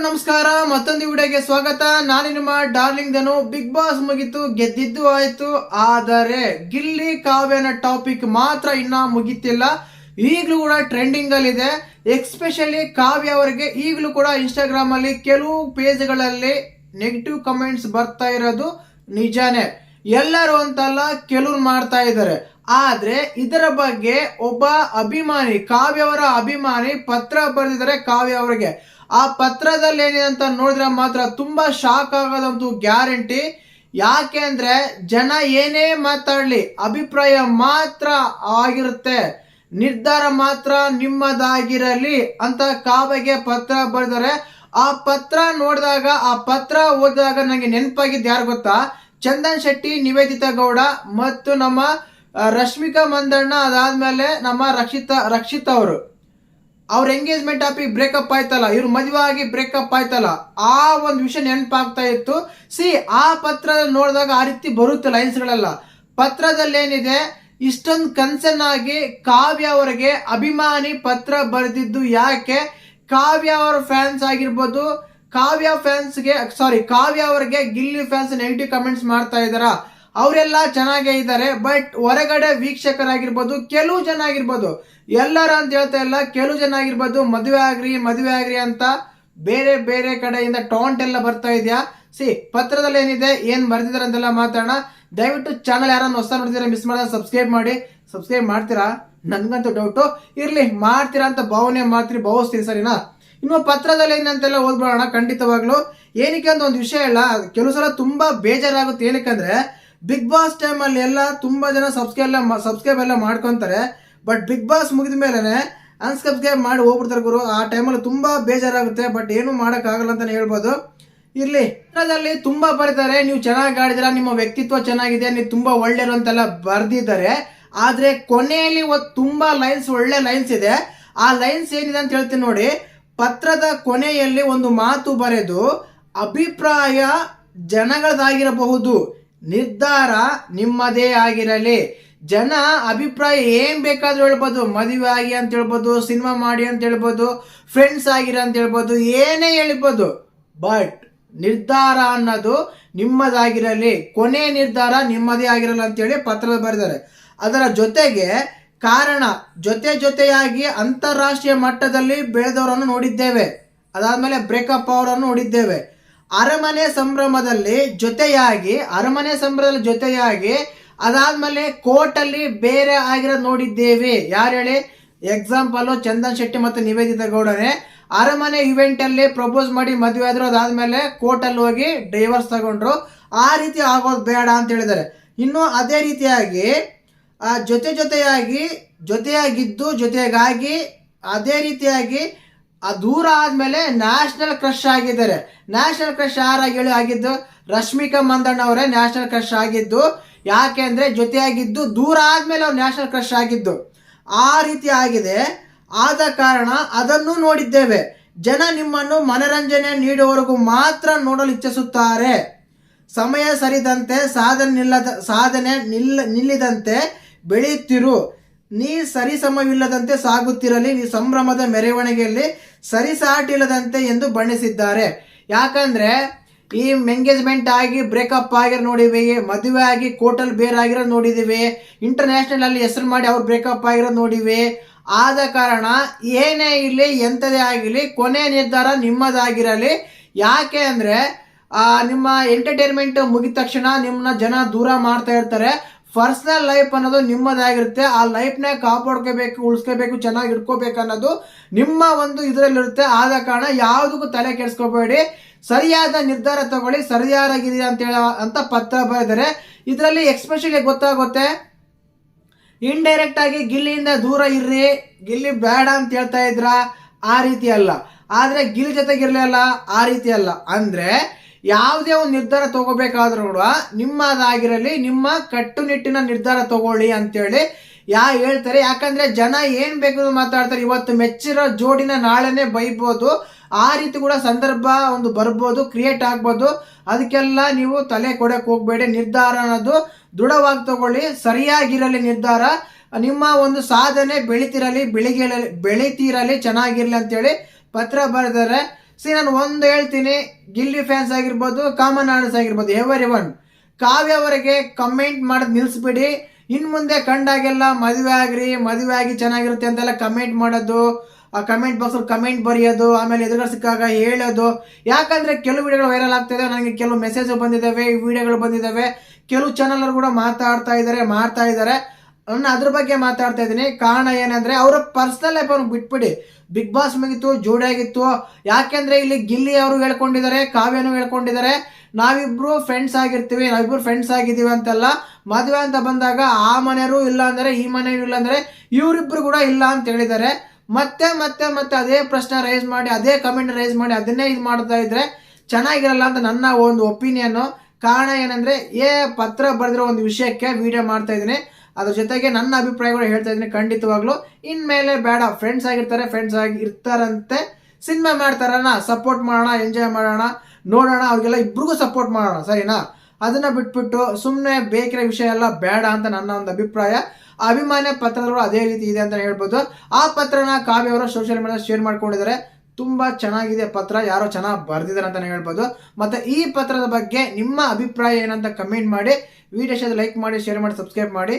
ಎಲ್ಲರಿಗೂ ನಮಸ್ಕಾರ. ಮತ್ತೊಂದು ವಿಡಿಯೋಗೆ ಸ್ವಾಗತ. ನಾನು ನಿಮ್ಮ ಡಾರ್ಲಿಂಗ್ ದನು ಬಿಗ್ ಬಾಸ್ ಮುಗೀತು, ಗೆದ್ದಿದ್ದು ಆಯ್ತು. ಆದರೆ ಗಿಲ್ಲಿ ಕಾವ್ಯನ ಟಾಪಿಕ್ ಮಾತ್ರ ಇನ್ನ ಮುಗಿತಿಲ್ಲ. ಈಗಲೂ ಕೂಡ ಟ್ರೆಂಡಿಂಗ್ ಅಲ್ಲಿ ಇದೆ ಎಕ್ಸ್ಪೆಷಲಿ ಕಾವ್ಯ ಅವರಿಗೆ ಈಗಲೂ ಕೂಡ ಇನ್ಸ್ಟಾಗ್ರಾಮ್ ಅಲ್ಲಿ ಕೆಲವು ಪೇಜ್ಗಳಲ್ಲಿ ನೆಗೆಟಿವ್ ಕಮೆಂಟ್ಸ್ ಬರ್ತಾ ಇರೋದು ನಿಜಾನೇ. ಎಲ್ಲರೂ ಅಂತಲ್ಲ, ಕೆಲವ್ರು ಮಾಡ್ತಾ ಇದ್ದಾರೆ. ಆದ್ರೆ ಇದರ ಬಗ್ಗೆ ಒಬ್ಬ ಅಭಿಮಾನಿ, ಕಾವ್ಯ ಅವರ ಅಭಿಮಾನಿ ಪತ್ರ ಬರೆದಿದ್ದಾರೆ ಕಾವ್ಯ ಅವರಿಗೆ. ಆ ಪತ್ರದಲ್ಲಿ ಏನಿದೆ ಅಂತ ನೋಡಿದ್ರೆ ಮಾತ್ರ ತುಂಬಾ ಶಾಕ್ ಆಗೋದಂತ ಗ್ಯಾರಂಟಿ ಯಾಕೆ ಅಂದ್ರೆ ಜನ ಏನೇ ಮಾತಾಡ್ಲಿ, ಅಭಿಪ್ರಾಯ ಮಾತ್ರ ಆಗಿರುತ್ತೆ. ನಿರ್ಧಾರ ಮಾತ್ರ ನಿಮ್ಮದಾಗಿರಲಿ ಅಂತ ಕಾವ್ಯಗೆ ಪತ್ರ ಬರೆದರೆ, ಆ ಪತ್ರ ನೋಡಿದಾಗ, ಆ ಪತ್ರ ಓದಿದಾಗ ನನಗೆ ನೆನಪಾಗಿದ್ದು ಯಾರು ಗೊತ್ತಾ? ಚಂದನ್ ಶೆಟ್ಟಿ, ನಿವೇದಿತಾ ಗೌಡ ಮತ್ತು ನಮ್ಮ ರಶ್ಮಿಕಾ ಮಂದಣ್ಣ ಅದಾದ್ಮೇಲೆ ನಮ್ಮ ರಕ್ಷಿತಾ, ರಕ್ಷಿತ್ ಅವರು. ಅವ್ರ ಎಂಗೇಜ್ಮೆಂಟ್ ಆಪಿ ಬ್ರೇಕಪ್ ಆಯ್ತಲ್ಲ, ಇವ್ರು ಮದುವೆ ಆಗಿ ಬ್ರೇಕಪ್ ಆಯ್ತಲ್ಲ, ಆ ಒಂದು ವಿಷಯ ನೆನಪಾಗ್ತಾ ಇತ್ತು. ಸಿ ಆ ಪತ್ರ ನೋಡಿದಾಗ ಆ ರೀತಿ ಬರುತ್ತೆ ಲೈನ್ಸ್ಗಳೆಲ್ಲ ಪತ್ರದಲ್ಲಿ ಏನಿದೆ, ಇಷ್ಟೊಂದು ಕನ್ಸರ್ನ್ ಆಗಿ ಕಾವ್ಯ ಅವರಿಗೆ ಅಭಿಮಾನಿ ಪತ್ರ ಬರೆದಿದ್ದು ಯಾಕೆ? ಕಾವ್ಯ ಅವರ ಫ್ಯಾನ್ಸ್ ಆಗಿರ್ಬೋದು, ಕಾವ್ಯ ಫ್ಯಾನ್ಸ್ಗೆ ಸಾರಿ ಕಾವ್ಯ ಅವರಿಗೆ ಗಿಲ್ಲಿ ಫ್ಯಾನ್ಸ್ ನೆಗೆಟಿವ್ ಕಮೆಂಟ್ಸ್ ಮಾಡ್ತಾ ಇದಾರ ಅವರೆಲ್ಲ ಚೆನ್ನಾಗೇ ಇದ್ದಾರೆ ಬಟ್ ಹೊರಗಡೆ ವೀಕ್ಷಕರಾಗಿರ್ಬೋದು, ಕೆಲವು ಜನ ಆಗಿರ್ಬೋದು ಎಲ್ಲರ ಅಂತ ಹೇಳ್ತಾ ಇಲ್ಲ, ಕೆಲವು ಜನ ಆಗಿರ್ಬೋದು ಮದುವೆ ಆಗ್ರಿ ಮದುವೆ ಆಗ್ರಿ ಅಂತ ಬೇರೆ ಬೇರೆ ಕಡೆಯಿಂದ ಟಾಂಟ್ ಎಲ್ಲ ಬರ್ತಾ ಇದೆಯಾ? ಸಿ, ಪತ್ರದಲ್ಲಿ ಏನಿದೆ, ಏನ್ ಬರ್ದಿದ್ದಾರೆ ಅಂತೆಲ್ಲ ಮಾತಾಡೋಣ. ದಯವಿಟ್ಟು ಚಾನಲ್ ಯಾರನ್ನ ಹೊಸ ನೋಡಿದ್ರೆ ಮಿಸ್ ಮಾಡಿದ್ರೆ ಸಬ್ಸ್ಕ್ರೈಬ್ ಮಾಡಿ. ಸಬ್ಸ್ಕ್ರೈಬ್ ಮಾಡ್ತೀರಾ? ನನ್ಗಂತೂ ಡೌಟು ಇರ್ಲಿ, ಮಾಡ್ತೀರಾ ಅಂತ ಭಾವನೆ ಮಾಡ್ತೀರಿ ಭಾವಿಸ್ತೀನಿ ಸರಿನಾ? ಇನ್ನು ಪತ್ರದಲ್ಲಿ ಏನಂತೆಲ್ಲ ಓದ್ಬಿಡೋಣ, ಖಂಡಿತವಾಗ್ಲು. ಏನಕ್ಕೆ ಅಂತ ಒಂದು ವಿಷಯ ಇಲ್ಲ, ಕೆಲವು ಸಲ ತುಂಬಾ ಬೇಜಾರಾಗುತ್ತೆ. ಏನಕ್ಕಂದ್ರೆ ಬಿಗ್ ಬಾಸ್ ಟೈಮ್ ಅಲ್ಲಿ ಎಲ್ಲ ತುಂಬಾ ಜನ ಸಬ್ಸ್ಕ್ರೈಬ್ ಎಲ್ಲ ಸಬ್ಸ್ಕ್ರೈಬ್ ಎಲ್ಲ ಮಾಡ್ಕೊಂತಾರೆ. ಬಟ್ ಬಿಗ್ ಬಾಸ್ ಮುಗಿದ ಮೇಲೆ ಅನ್ಸಬ್ಸ್ಕ್ರೈಬ್ ಮಾಡಿ ಹೋಗ್ಬಿಡ್ತಾರೆ ಗುರು. ಆ ಟೈಮಲ್ಲಿ ತುಂಬಾ ಬೇಜಾರಾಗುತ್ತೆ. ಬಟ್ ಏನು ಮಾಡೋಕ್ಕಾಗಲ್ಲ ಅಂತಾನೆ ಹೇಳ್ಬೋದು. ಇರಲಿ. ಚಿತ್ರದಲ್ಲಿ ತುಂಬಾ ಬರೀತಾರೆ. ನೀವು ಚೆನ್ನಾಗಿ ಆಡಿದಿರ ನಿಮ್ಮ ವ್ಯಕ್ತಿತ್ವ ಚೆನ್ನಾಗಿದೆ ನೀವು ತುಂಬಾ ಒಳ್ಳೆಯರು ಅಂತೆಲ್ಲ ಬರೆದಿದ್ದಾರೆ. ಆದ್ರೆ ಕೊನೆಯಲ್ಲಿ ಒಂದು ತುಂಬಾ ಲೈನ್ಸ್ ಒಳ್ಳೆ ಲೈನ್ಸ್ ಇದೆ. ಆ ಲೈನ್ಸ್ ಏನಿದೆ ಅಂತ ಹೇಳ್ತೀನಿ ನೋಡಿ. ಪತ್ರದ ಕೊನೆಯಲ್ಲಿ ಒಂದು ಮಾತು ಬರೆದು, ಅಭಿಪ್ರಾಯ ಜನಗಳದಾಗಿರಬಹುದು ನಿರ್ಧಾರ ನಿಮ್ಮದೇ ಆಗಿರಲಿ. ಜನ ಅಭಿಪ್ರಾಯ ಏನ್ ಬೇಕಾದ್ರೂ ಹೇಳ್ಬೋದು. ಮದುವೆ ಆಗಿ ಅಂತ ಹೇಳ್ಬೋದು ಸಿನಿಮಾ ಮಾಡಿ ಅಂತ ಹೇಳ್ಬೋದು ಫ್ರೆಂಡ್ಸ್ ಆಗಿರ ಅಂತ ಹೇಳ್ಬೋದು, ಏನೇ ಹೇಳ್ಬೋದು. ಬಟ್ ನಿರ್ಧಾರ ಅನ್ನೋದು ನಿಮ್ಮದಾಗಿರಲಿ. ಕೊನೆ ನಿರ್ಧಾರ ನಿಮ್ಮದೇ ಆಗಿರಲ್ಲ ಅಂತೇಳಿ ಪತ್ರದ ಬರೆದಾರೆ ಅದರ ಜೊತೆಗೆ ಕಾರಣ, ಜೊತೆ ಜೊತೆಯಾಗಿ ಅಂತಾರಾಷ್ಟ್ರೀಯ ಮಟ್ಟದಲ್ಲಿ ಬೆಳೆದವರನ್ನು ನೋಡಿದ್ದೇವೆ. ಅದಾದ್ಮೇಲೆ ಬ್ರೇಕಪ್ ಅವರನ್ನು ನೋಡಿದ್ದೇವೆ. ಅರಮನೆ ಸಂಭ್ರಮದಲ್ಲಿ ಜೊತೆಯಾಗಿ, ಅರಮನೆ ಸಂಭ್ರಮದಲ್ಲಿ ಜೊತೆಯಾಗಿ ಅದಾದ್ಮೇಲೆ ಕೋರ್ಟಲ್ಲಿ ಬೇರೆ ಆಗಿರೋದು ನೋಡಿದ್ದೇವೆ. ಯಾರು ಹೇಳಿ? ಎಕ್ಸಾಂಪಲ್ ಚಂದನ್ ಶೆಟ್ಟಿ ಮತ್ತು ನಿವೇದಿತ ಗೌಡನೇ ಅರಮನೆ ಇವೆಂಟ್ ಅಲ್ಲಿ ಪ್ರಪೋಸ್ ಮಾಡಿ ಮದುವೆ ಆದ್ರು ಅದಾದ್ಮೇಲೆ ಕೋರ್ಟ್ ಅಲ್ಲಿ ಹೋಗಿ ಡೈವರ್ಸ್ ತಗೊಂಡ್ರು. ಆ ರೀತಿ ಆಗೋದು ಬೇಡ ಅಂತ ಹೇಳಿದ್ದಾರೆ. ಇನ್ನು ಅದೇ ರೀತಿಯಾಗಿ ಜೊತೆ ಜೊತೆಯಾಗಿ, ಜೊತೆಯಾಗಿದ್ದು ಜೊತೆಗಾಗಿ ಅದೇ ರೀತಿಯಾಗಿ ಆ ದೂರ ಆದ್ಮೇಲೆ ನ್ಯಾಷನಲ್ ಕ್ರಶ್ ಆಗಿದ್ದಾರೆ. ನ್ಯಾಷನಲ್ ಕ್ರಶ್ ಯಾರಾಗಿ ಆಗಿದ್ದು? ರಶ್ಮಿಕಾ ಮಂದಣ್ಣ ಅವರೇ ನ್ಯಾಷನಲ್ ಕ್ರಶ್ ಆಗಿದ್ದು. ಯಾಕೆ ಅಂದ್ರೆ ಜೊತೆಯಾಗಿದ್ದು ದೂರ ಆದ್ಮೇಲೆ ಅವ್ರು ನ್ಯಾಷನಲ್ ಕ್ರಶ್ ಆಗಿದ್ದು. ಆ ರೀತಿ ಆಗಿದೆ. ಆದ ಕಾರಣ ಅದನ್ನು ನೋಡಿದ್ದೇವೆ. ಜನ ನಿಮ್ಮನ್ನು ಮನರಂಜನೆ ನೀಡುವವರೆಗೂ ಮಾತ್ರ ನೋಡಲು ಇಚ್ಛಿಸುತ್ತಾರೆ. ಸಮಯ ಸರಿದಂತೆ ಸಾಧನೆ ನಿಲ್ಲದ, ಸಾಧನೆ ನಿಲ್ಲ, ನಿಲ್ಲಿದಂತೆ ಬೆಳೆಯುತ್ತಿರು. ನೀ ಸರಿಸಮವಿಲ್ಲದಂತೆ ಸಾಗುತ್ತಿರಲಿ. ನೀ ಸಂಭ್ರಮದ ಮೆರವಣಿಗೆಯಲ್ಲಿ ಸರಿಸಾಟಿಲ್ಲದಂತೆ ಎಂದು ಬಣ್ಣಿಸಿದ್ದಾರೆ. ಯಾಕಂದ್ರೆ, ಈ ಎಂಗೇಜ್ಮೆಂಟ್ ಆಗಿ ಬ್ರೇಕಪ್ ಆಗಿರೋ ನೋಡಿವಿ ಮದುವೆ ಆಗಿ ಕೋಟಲ್ ಬೇರೆ ನೋಡಿದ್ದೀವಿ ನೋಡಿದೀವಿ ಇಂಟರ್ನ್ಯಾಷನಲ್ ಅಲ್ಲಿ ಹೆಸರು ಮಾಡಿ ಅವ್ರು ಬ್ರೇಕಪ್ ಆಗಿರೋದು ನೋಡಿವಿ ಆದ ಕಾರಣ, ಏನೇ ಇರಲಿ, ಎಂಥದೇ ಆಗಿರಲಿ, ಕೊನೆ ನಿರ್ಧಾರ ನಿಮ್ಮದಾಗಿರಲಿ. ಯಾಕೆ ಅಂದ್ರೆ ನಿಮ್ಮ ಎಂಟರ್ಟೈನ್ಮೆಂಟ್ ಮುಗಿದ ತಕ್ಷಣ ನಿಮ್ಮನ್ನ ಜನ ದೂರ ಮಾಡ್ತಾ ಇರ್ತಾರೆ. ಪರ್ಸನಲ್ ಲೈಫ್ ಅನ್ನೋದು ನಿಮ್ಮದಾಗಿರುತ್ತೆ. ಆ ಲೈಫ್ನ ಕಾಪಾಡ್ಕೋಬೇಕು, ಉಳಿಸ್ಕೋಬೇಕು, ಚೆನ್ನಾಗಿ ಇಟ್ಕೋಬೇಕು ಅನ್ನೋದು ನಿಮ್ಮ ಒಂದು ಇದರಲ್ಲಿರುತ್ತೆ. ಆದ ಕಾರಣ ಯಾವುದಕ್ಕೂ ತಲೆ ಕೆಡಿಸ್ಕೋಬೇಡಿ. ಸರಿಯಾದ ನಿರ್ಧಾರ ತಗೊಳ್ಳಿ ಸರಿಯಾದಾಗಿದೆ ಅಂತ ಹೇಳ, ಅಂತ ಪತ್ರ ಬರೆದರೆ ಇದರಲ್ಲಿ ಎಕ್ಸ್ಪೆಷಲಿ ಗೊತ್ತಾಗುತ್ತೆ. ಇಂಡೈರೆಕ್ಟ್ ಆಗಿ ಗಿಲ್ಲಿಯಿಂದ ದೂರ ಇರ್ರಿ. ಗಿಲ್ಲಿ ಬೇಡ ಅಂತ ಹೇಳ್ತಾ ಇದ್ರ, ಆ ರೀತಿ ಅಲ್ಲ. ಆದ್ರೆ ಗಿಲ್ ಜೊತೆಗಿರ್ಲಿಲ್ಲ ಆ ರೀತಿ ಅಲ್ಲ. ಅಂದ್ರೆ ಯಾವುದೇ ಒಂದು ನಿರ್ಧಾರ ತಗೋಬೇಕಾದ್ರೂ ಕೂಡ ನಿಮ್ಮದಾಗಿರಲಿ, ನಿಮ್ಮ ಕಟ್ಟುನಿಟ್ಟಿನ ನಿರ್ಧಾರ ತಗೊಳ್ಳಿ ಅಂತೇಳಿ ಯಾ ಹೇಳ್ತಾರೆ. ಯಾಕಂದ್ರೆ ಜನ ಏನ್ ಬೇಕಾದ್ರೂ ಮಾತಾಡ್ತಾರೆ. ಇವತ್ತು ಮೆಚ್ಚಿರೋ ಜೋಡಿನ ನಾಳೆನೆ ಬೈಬೋದು. ಆ ರೀತಿ ಕೂಡ ಸಂದರ್ಭ ಒಂದು ಬರ್ಬೋದು ಕ್ರಿಯೇಟ್ ಆಗ್ಬೋದು. ಅದಕ್ಕೆಲ್ಲ ನೀವು ತಲೆ ಕೊಡಕ್ ಹೋಗ್ಬೇಡಿ. ನಿರ್ಧಾರ ಅನ್ನೋದು ದೃಢವಾಗಿ ತಗೊಳ್ಳಿ. ಸರಿಯಾಗಿರಲಿ ನಿರ್ಧಾರ. ನಿಮ್ಮ ಒಂದು ಸಾಧನೆ ಬೆಳಿತಿರಲಿ ಬೆಳಿಗ್ಗೆ ಬೆಳಿತೀರಲಿ, ಚೆನ್ನಾಗಿರಲಿ ಅಂತೇಳಿ ಪತ್ರ ಬರೆದರೆ ಸಿ, ನಾನು ಒಂದು ಹೇಳ್ತೀನಿ. ಗಿಲ್ಲಿ ಫ್ಯಾನ್ಸ್ ಆಗಿರ್ಬೋದು, ಕಾಮನ್ ಆರ್ಡರ್ಸ್ ಆಗಿರ್ಬೋದು ಎವರಿ ಒನ್ ಕಾವ್ಯ ಅವರಿಗೆ ಕಮೆಂಟ್ ಮಾಡೋದು ನಿಲ್ಲಿಸ್ಬಿಡಿ ಇನ್ನು ಮುಂದೆ ಕಂಡಾಗೆಲ್ಲ ಮದುವೆ ಆಗ್ರಿ, ಮದುವೆ ಆಗಿ ಚೆನ್ನಾಗಿರುತ್ತೆ ಅಂತೆಲ್ಲ ಕಮೆಂಟ್ ಮಾಡೋದು. ಆ ಕಮೆಂಟ್ ಬಾಕ್ಸಲ್ಲಿ ಕಮೆಂಟ್ ಬರೆಯೋದು, ಆಮೇಲೆ ಎದುರುಗಡೆ ಸಿಕ್ಕಾಗ ಹೇಳೋದು. ಯಾಕಂದ್ರೆ ಕೆಲವು ವಿಡಿಯೋಗಳು ವೈರಲ್ ಆಗ್ತಾಯಿದೆ ನನಗೆ ಕೆಲವು ಮೆಸೇಜ್ ಬಂದಿದ್ದಾವೆ ವಿಡಿಯೋಗಳು ಬಂದಿದ್ದಾವೆ. ಕೆಲವು ಚಾನಲ್ ಕೂಡ ಮಾತಾಡ್ತಾ ಇದ್ದಾರೆ, ಮಾಡ್ತಾ ಇದ್ದಾರೆ. ಅದ್ರ ಬಗ್ಗೆ ಮಾತಾಡ್ತಾ ಇದ್ದೀನಿ. ಕಾರಣ ಏನಂದ್ರೆ ಅವರ ಪರ್ಸನಲ್ ಲೈಫ್ ಅವ್ರಿಗೆ ಬಿಟ್ಬಿಡಿ. ಬಿಗ್ ಬಾಸ್ ಮುಗಿತು ಜೋಡಿಯಾಗಿತ್ತು ಯಾಕೆಂದ್ರೆ ಇಲ್ಲಿ ಗಿಲ್ಲಿ ಅವರು ಹೇಳ್ಕೊಂಡಿದ್ದಾರೆ, ಕಾವ್ಯನು ಹೇಳ್ಕೊಂಡಿದ್ದಾರೆ. ನಾವಿಬ್ರು ಫ್ರೆಂಡ್ಸ್ ಆಗಿರ್ತೀವಿ, ನಾವಿಬ್ರು ಫ್ರೆಂಡ್ಸ್ ಆಗಿದ್ದೀವಿ ಅಂತೆಲ್ಲ. ಮದುವೆ ಅಂತ ಬಂದಾಗ ಆ ಮನೆಯವರು ಇಲ್ಲ ಅಂದ್ರೆ, ಈ ಮನೆಯವರು ಇಲ್ಲ ಅಂದ್ರೆ ಇವರಿಬ್ರು ಕೂಡ ಇಲ್ಲ ಅಂತ ಹೇಳಿದ್ದಾರೆ. ಮತ್ತೆ ಮತ್ತೆ ಮತ್ತೆ ಅದೇ ಪ್ರಶ್ನೆ ರೈಸ್ ಮಾಡಿ, ಅದೇ ಕಮೆಂಟ್ ರೈಸ್ ಮಾಡಿ ಅದನ್ನೇ ಇದು ಮಾಡ್ತಾ ಇದ್ರೆ ಚೆನ್ನಾಗಿರಲ್ಲ ಅಂತ ನನ್ನ ಒಂದು ಒಪಿನಿಯನ್ ಕಾರಣ ಏನಂದ್ರೆ, ಏ ಪತ್ರ ಬರೆದಿರೋ ಒಂದು ವಿಷಯಕ್ಕೆ ವಿಡಿಯೋ ಮಾಡ್ತಾ ಇದ್ದೀನಿ. ಅದ್ರ ಜೊತೆಗೆ ನನ್ನ ಅಭಿಪ್ರಾಯಗಳು ಹೇಳ್ತಾ ಇದ್ದೀನಿ ಖಂಡಿತವಾಗ್ಲು. ಇನ್ಮೇಲೆ ಬೇಡ ಫ್ರೆಂಡ್ಸ್ ಆಗಿರ್ತಾರೆ ಫ್ರೆಂಡ್ಸ್ ಆಗಿ ಇರ್ತಾರಂತೆ ಸಿನಿಮಾ ಮಾಡ್ತಾರಣ ಸಪೋರ್ಟ್ ಮಾಡೋಣ ಎಂಜಾಯ್ ಮಾಡೋಣ, ನೋಡೋಣ, ಅವ್ರಿಗೆಲ್ಲ ಇಬ್ರಿಗೂ ಸಪೋರ್ಟ್ ಮಾಡೋಣ, ಸರಿನಾ? ಅದನ್ನ ಬಿಟ್ಬಿಟ್ಟು ಸುಮ್ಮನೆ ಬೇಕಿರೋ ವಿಷಯ ಎಲ್ಲ ಬೇಡ ಅಂತ ನನ್ನ ಒಂದು ಅಭಿಪ್ರಾಯ. ಅಭಿಮಾನಿ ಪತ್ರಗಳು ಅದೇ ರೀತಿ ಇದೆ ಅಂತ ಹೇಳ್ಬೋದು. ಆ ಪತ್ರನ ಕಾವ್ಯ ಅವರು ಸೋಷಿಯಲ್ ಮೀಡಿಯಾ ಶೇರ್ ಮಾಡ್ಕೊಂಡಿದ್ದಾರೆ. ತುಂಬಾ ಚೆನ್ನಾಗಿದೆ ಪತ್ರ, ಯಾರೋ ಚೆನ್ನಾಗಿ ಬರ್ದಿದ್ದಾರೆ ಅಂತಲೇ ಹೇಳ್ಬೋದು. ಮತ್ತೆ ಈ ಪತ್ರದ ಬಗ್ಗೆ ನಿಮ್ಮ ಅಭಿಪ್ರಾಯ ಏನಂತ ಕಮೆಂಟ್ ಮಾಡಿ. ವಿಡಿಯೋ ಲೈಕ್ ಮಾಡಿ ಶೇರ್ ಮಾಡಿ ಸಬ್ಸ್ಕ್ರೈಬ್ ಮಾಡಿ.